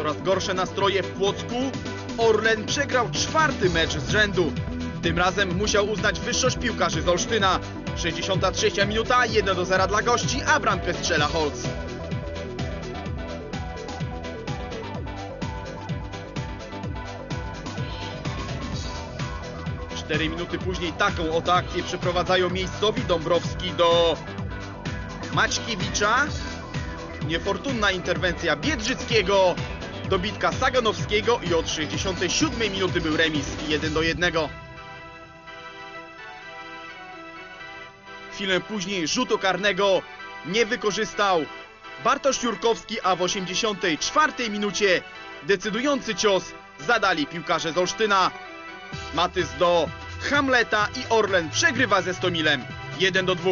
Coraz gorsze nastroje w Płocku. Orlen przegrał czwarty mecz z rzędu. Tym razem musiał uznać wyższość piłkarzy z Olsztyna. 63 minuta, 1 do 0 dla gości, a bramkę strzela Holz. Cztery minuty później taką oto akcję przeprowadzają miejscowi Dąbrowski do Maćkiewicza. Niefortunna interwencja Biedrzyckiego, dobitka Saganowskiego i od 67 minuty był remis 1 do 1. Chwilę później rzutu karnego nie wykorzystał Bartosz Jurkowski, a w 84 minucie decydujący cios zadali piłkarze z Olsztyna. Matys do Hamleta i Orlen przegrywa ze Stomilem 1 do 2.